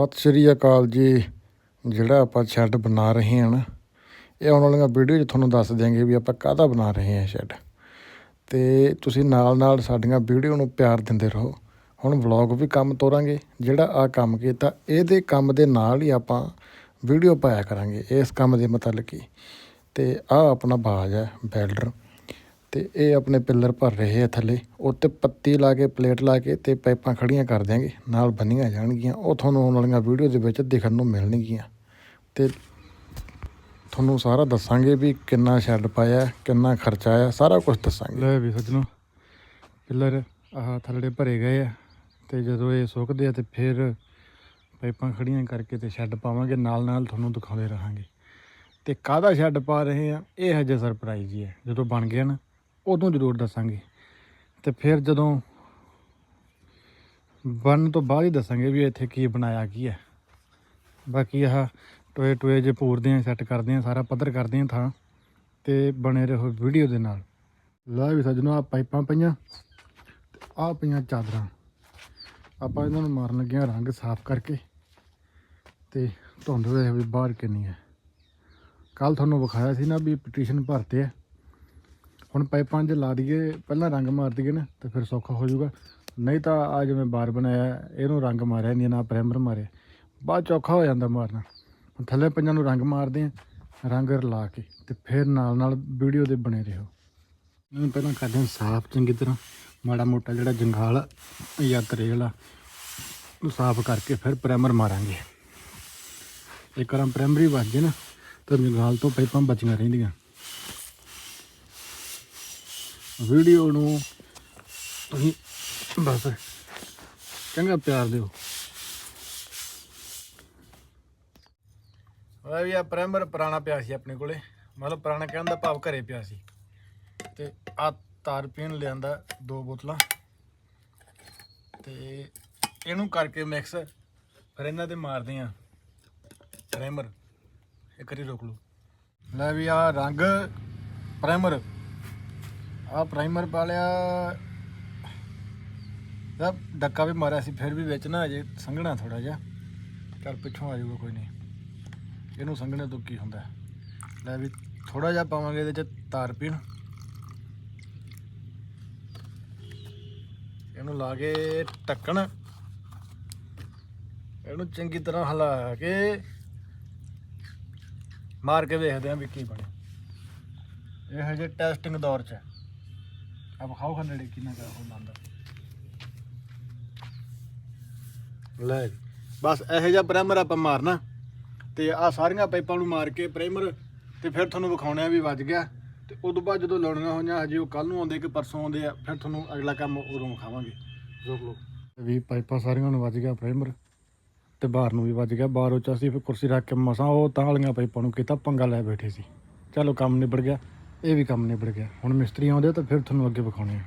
ਸਤਿ ਸ਼੍ਰੀ ਅਕਾਲ ਜੀ। ਜਿਹੜਾ ਆਪਾਂ ਸ਼ੈੱਡ ਬਣਾ ਰਹੇ ਹਾਂ ਨਾ, ਇਹ ਆਉਣ ਵਾਲੀਆਂ ਵੀਡੀਓ 'ਚ ਤੁਹਾਨੂੰ ਦੱਸ ਦਿਆਂਗੇ ਵੀ ਆਪਾਂ ਕਾਹਦਾ ਬਣਾ ਰਹੇ ਹਾਂ ਸ਼ੈੱਡ ਤੇ ਤੁਸੀਂ ਨਾਲ ਨਾਲ ਸਾਡੀਆਂ ਵੀਡੀਓ ਨੂੰ ਪਿਆਰ ਦਿੰਦੇ ਰਹੋ। ਹੁਣ ਵਲੌਗ ਵੀ ਕੰਮ ਤੋਰਾਂਗੇ। ਜਿਹੜਾ ਆ ਕੰਮ ਕੀਤਾ, ਇਹਦੇ ਕੰਮ ਦੇ ਨਾਲ ਹੀ ਆਪਾਂ ਵੀਡੀਓ ਪਾਇਆ ਕਰਾਂਗੇ ਇਸ ਕੰਮ ਦੇ ਮੁਤਲਕ ਹੀ। ਤੇ ਆ ਆਪਣਾ ਬਾਜ ਹੈ ਬੈਲਡਰ ਤੇ ਇਹ ਆਪਣੇ ਪਿੱਲਰ ਭਰ ਰਹੇ ਆ ਥੱਲੇ। ਉੱਤੇ ਪੱਤੀ ਲਾ ਕੇ, ਪਲੇਟ ਲਾ ਕੇ ਤੇ ਪਾਈਪਾਂ ਖੜੀਆਂ ਕਰ ਦਿਆਂਗੇ। ਨਾਲ ਬੰਨੀਆਂ ਜਾਣਗੀਆਂ। ਉਹ ਤੁਹਾਨੂੰ ਆਉਣ ਵਾਲੀਆਂ ਵੀਡੀਓ ਦੇ ਵਿੱਚ ਦੇਖਣ ਨੂੰ ਮਿਲਣਗੀਆਂ। ਤੇ ਤੁਹਾਨੂੰ ਸਾਰਾ ਦੱਸਾਂਗੇ ਵੀ ਕਿੰਨਾ ਸ਼ੈੱਡ ਪਾਇਆ, ਕਿੰਨਾ ਖਰਚਾ ਆਇਆ, ਸਾਰਾ ਕੁਝ ਦੱਸਾਂਗੇ। ਲੈ ਵੀ ਸੱਜਣੋ, ਪਿੱਲਰ ਆਹ ਥੱਲੜੇ ਭਰੇ ਗਏ ਆ। ਤੇ ਜਦੋਂ ਇਹ ਸੁੱਕਦੇ ਆ ਤੇ ਫਿਰ ਪਾਈਪਾਂ ਖੜੀਆਂ ਕਰਕੇ ਤੇ ਸ਼ੈੱਡ ਪਾਵਾਂਗੇ। ਨਾਲ ਨਾਲ ਤੁਹਾਨੂੰ ਦਿਖਾਉਂਦੇ ਰਹਾਂਗੇ। ਤੇ ਕਾਹਦਾ ਸ਼ੈੱਡ ਪਾ ਰਹੇ ਆ, ਇਹ ਹਜੇ ਸਰਪ੍ਰਾਈਜ਼ ਹੀ ਹੈ ਜਦੋਂ ਬਣ ਗਿਆ ਨਾ ਉਦੋਂ ਜ਼ਰੂਰ ਦੱਸਾਂਗੇ। ਤੇ ਫਿਰ ਜਦੋਂ ਬਣਨ ਤੋਂ ਬਾਅਦ ਹੀ ਦੱਸਾਂਗੇ ਵੀ ਇੱਥੇ ਕੀ ਬਣਾਇਆ ਕੀ ਹੈ। ਬਾਕੀ ਆਹ ਟੋਏ ਟੋਏ ਜੇ ਪੂਰਦੇ ਆ ਸੈੱਟ ਕਰਦੇ ਆ, ਸਾਰਾ ਪੱਧਰ ਕਰਦੇ ਆ ਥਾਂ ਤੇ ਬਣੇ ਰਹੋ ਵੀਡੀਓ ਦੇ ਨਾਲ। ਲੈ ਵੀ ਸੱਜਣੋ ਆ ਪਾਈਪਾਂ ਪਈਆਂ ਤੇ ਆ ਪਈਆਂ ਚਾਦਰਾਂ। ਆਪਾਂ ਇਹਨਾਂ ਨੂੰ ਮਾਰਨ ਲੱਗੇ ਆ ਰੰਗ ਸਾਫ਼ ਕਰਕੇ ਤੇ ਧੁੰਦ ਵੇਖ ਵੀ ਬਾਹਰ ਕਿੰਨੀ ਹੈ। ਕੱਲ ਤੁਹਾਨੂੰ ਵਿਖਾਇਆ ਸੀ ਨਾ ਵੀ ਪਟੀਸ਼ਨ ਭਰਤੇ ਆ। ਹੁਣ ਪਾਈਪਾਂ 'ਚ ਲਾ ਦਈਏ, ਪਹਿਲਾਂ ਰੰਗ ਮਾਰ ਦਈਏ ਨਾ, ਤਾਂ ਫਿਰ ਸੌਖਾ ਹੋ ਜਾਊਗਾ। ਨਹੀਂ ਤਾਂ ਆ ਜਿਵੇਂ ਬਾਰ ਬਣਾਇਆ, ਇਹਨੂੰ ਰੰਗ ਮਾਰਿਆ ਨਹੀਂ, ਨਾ ਪ੍ਰਾਈਮਰ ਮਾਰਿਆ। ਬਾਅਦ 'ਚ ਔਖਾ ਹੋ ਜਾਂਦਾ ਮਾਰਨਾ। ਥੱਲੇ ਪੰਜਾਂ ਨੂੰ ਰੰਗ ਮਾਰਦੇ ਆ ਰੰਗ ਰਲਾ ਕੇ, ਤੇ ਫਿਰ ਨਾਲ ਨਾਲ ਵੀਡੀਓ ਦੇ ਬਣੇ ਰਹੋ। ਇਹਨੂੰ ਪਹਿਲਾਂ ਕਰਦੇ ਹਾਂ ਸਾਫ਼ ਚੰਗੀ ਤਰ੍ਹਾਂ, ਮਾੜਾ ਮੋਟਾ ਜਿਹੜਾ ਜੰਗਾਲ ਜਾਂ ਤਰੇਲ ਆ ਉਹ ਸਾਫ਼ ਕਰਕੇ ਫਿਰ ਪ੍ਰਾਈਮਰ ਮਾਰਾਂਗੇ। ਇੱਕ ਵਾਰ ਪ੍ਰਾਇਮਰੀ ਵੱਜ ਜੇ ਨਾ, ਤਾਂ ਜੰਗਾਲ ਤੋਂ ਪਾਈਪਾਂ ਬਚੀਆਂ ਰਹਿੰਦੀਆਂ। ਵੀਡੀਓ ਨੂੰ ਤੁਸੀਂ ਬਸ ਚੰਗਾ ਪਿਆਰ ਦਿਓ। ਆ ਵੀ ਆ ਪ੍ਰਾਈਮਰ ਪੁਰਾਣਾ ਪਿਆ ਸੀ ਆਪਣੇ ਕੋਲੇ। ਮਤਲਬ ਪੁਰਾਣਾ ਕਹਿਣ ਦਾ ਭਾਵ ਘਰੇ ਪਿਆ ਸੀ। ਤੇ ਆ ਤਾਰ ਪੀਣ ਲਿਆਂਦਾ ਦੋ ਬੋਤਲਾਂ। ਤੇ ਇਹਨੂੰ ਕਰਕੇ ਮਿਕਸ ਫਿਰ ਇਹਨਾਂ ਤੇ ਮਾਰਦੇ ਆ। ਪ੍ਰਾਈਮਰ ਇੱਕ ਵਾਰੀ ਰੋਕ ਲਓ। ਲੈ ਵੀ ਆ ਰੰਗ ਪ੍ਰਾਈਮਰ ਆ ਪ੍ਰਾਈਮਰ ਪਾ ਲਿਆ। ਤਾਂ ਡੱਕਾ ਵੀ ਮਾਰਿਆ ਸੀ, ਫਿਰ ਵੀ ਵਿੱਚ ਨਾ ਅਜੇ ਸੰਘਣਾ ਥੋੜਾ ਜਿਹਾ। ਚੱਲ ਪਿੱਛੋਂ ਆ ਜਾਊਗਾ ਕੋਈ ਨਹੀਂ। ਇਹਨੂੰ ਸੰਘਣੇ ਤੋਂ ਕੀ ਹੁੰਦਾ? ਲੈ ਵੀ ਥੋੜਾ ਜਿਹਾ ਪਾਵਾਂਗੇ ਇਹਦੇ ਚ ਤਾਰ ਪੀਣ। ਇਹਨੂੰ ਲਾ ਕੇ ਟੱਕਣ ਇਹਨੂੰ ਚੰਗੀ ਤਰ੍ਹਾਂ ਹਿਲਾ ਕੇ ਮਾਰ ਕੇ ਵੇਖਦੇ ਆਂ ਵੀ ਕੀ ਬਣਿਆ ਇਹ ਹਜੇ ਟੈਸਟਿੰਗ ਦੌਰ 'ਚ। ਹੈ ਅਬ ਖਾਓ ਖੰਡੜੇ ਕਿੰਨਾ ਕਰ ਹੋ ਮੰਨਦਾ ਲੈ ਜੀ। ਬਸ ਇਹੋ ਜਿਹਾ ਪ੍ਰਾਈਮਰ ਆਪਾਂ ਮਾਰਨਾ। ਤੇ ਆ ਸਾਰੀਆਂ ਪਾਈਪਾਂ ਨੂੰ ਮਾਰ ਕੇ ਪ੍ਰਾਈਮਰ ਤੇ ਫਿਰ ਤੁਹਾਨੂੰ ਵਿਖਾਉਣਾ ਵੀ ਵੱਜ ਗਿਆ। ਤੇ ਉਦੋਂ ਬਾਅਦ ਜਦੋਂ ਲਾਉਣੀਆਂ ਹੋਈਆਂ, ਹਜੇ ਉਹ ਕੱਲ ਨੂੰ ਆਉਂਦੇ ਕਿ ਪਰਸੋਂ ਆਉਂਦੇ ਆ, ਫਿਰ ਤੁਹਾਨੂੰ ਅਗਲਾ ਕੰਮ ਉਦੋਂ ਵਿਖਾਵਾਂਗੇ। ਰੋਕ ਲਓ। ਵੀ ਪਾਈਪਾਂ ਸਾਰੀਆਂ ਨੂੰ ਵੱਜ ਗਿਆ ਪ੍ਰਾਈਮਰ ਤੇ ਬਾਹਰ ਨੂੰ ਵੀ ਵੱਜ ਗਿਆ। ਬਾਹਰੋਂ ਚ ਅਸੀਂ ਫਿਰ ਕੁਰਸੀ ਰੱਖ ਕੇ ਮਸਾਂ, ਉਹ ਤਾਂ ਵਾਲੀਆਂ ਪਾਈਪਾਂ ਨੂੰ ਕੀਤਾ, ਪੰਗਾ ਲੈ ਬੈਠੇ ਸੀ। ਚਲੋ ਕੰਮ ਨਿਬੜ ਗਿਆ। ਇਹ ਵੀ ਕੰਮ ਨਿਬੜ ਗਿਆ। ਹੁਣ ਮਿਸਤਰੀ ਆਉਂਦੇ ਤਾਂ ਫਿਰ ਤੁਹਾਨੂੰ ਅੱਗੇ ਵਿਖਾਉਣੇ ਆ।